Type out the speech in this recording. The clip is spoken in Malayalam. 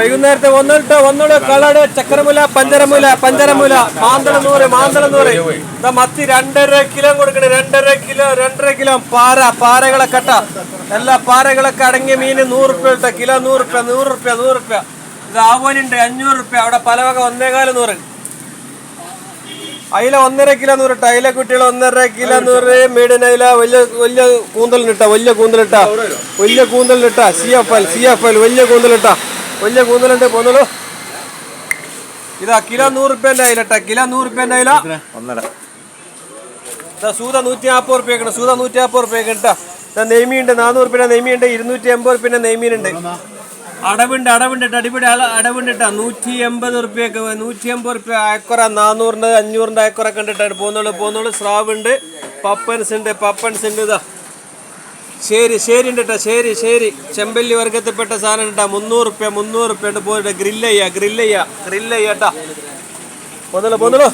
വൈകുന്നേരത്തെ ഒന്നിട്ട് ഒന്നോട് കളട് ചക്കരമുല പഞ്ചരമുല പഞ്ചരമുല മാന്തളനൂറ് മാന്തളനൂറ്. മത്തി രണ്ടര കിലോ കൊടുക്കണേ രണ്ടര കിലോ രണ്ടര കിലോ പാര പാരകളെ കട്ട. എല്ലാ പാരകളൊക്കെ അടങ്ങിയ മീന് നൂറ് റുപ്യ ഇട്ട കിലോ നൂറ് റുപ്യ നൂറ് റുപ്യ നൂറ് റുപ്യ ഇത് ആവോലുണ്ട് അഞ്ഞൂറ് റുപ്യ അവിടെ പല വക ഒന്നേകാൽ നൂറ്. അയില ഒന്നര കിലോ നൂറ് ഇട്ട. അയില കുട്ടികൾ ഒന്നര കിലോ നൂറ്. മീഡിയൻ അയില വലിയ വലിയ കൂന്തലിനിട്ട വലിയ കൂന്തലിട്ട വലിയ കൂന്തലിനിട്ട C F L C F L വലിയ കൂന്തലിട്ട വലിയ കൂന്തലുണ്ട് പോന്നോളൂ. ഇതാ കിലോ നൂറ് റുപ്യന്റെ അയിലട്ട കിലോ നൂറ് റുപ്യന്റെ അയില ഒന്നര. ഇതാ സൂത നൂറ്റി നാൽപ്പത് റുപ്യക്കണം സൂത നൂറ്റി നാൽപ്പത് റുപ്യക്ക് ഇട്ടാ ഇതാ നെയ്മീനുണ്ട് നാനൂറ് റുപ്യ നെയ്മീനുണ്ട് ഇരുന്നൂറ്റി എൺപത് റുപ്യന്റെ നെയ്മീനുണ്ട്. അടവുണ്ട് അടവുണ്ട് അടിപൊളി അള അടവുണ്ട് കേട്ടോ നൂറ്റി എൺപത് റുപ്യക്ക് നൂറ്റി എൺപത് റുപ്യ അയക്കുറ നാനൂറിന്റെ അഞ്ഞൂറിന്റെ അയക്കുറ കണ്ടിട്ടാണ് പോകുന്നുള്ളൂ പോന്നോളൂ പോന്നോളൂ. സ്രാവ് ഉണ്ട് പപ്പൻസ് ഉണ്ട് പപ്പൻസ് ഉണ്ട് ഇതാ. ശരി ശരി ഉണ്ട് കേട്ടോ ശരി ശരി. ചെമ്പല്ലി വർഗത്തിൽപ്പെട്ട സാധനം കേട്ടോ മുന്നൂറ് റുപ്യ മുന്നൂറ് റുപ്യ ഉണ്ട് പോയിട്ട് ഗ്രില്ല് ചെയ്യാ ഗ്രില്ല് ചെയ്യാ ഗ്രില്ല് ചെയ്യാട്ടാ പോന്നല്ലോ പോന്നോളൂ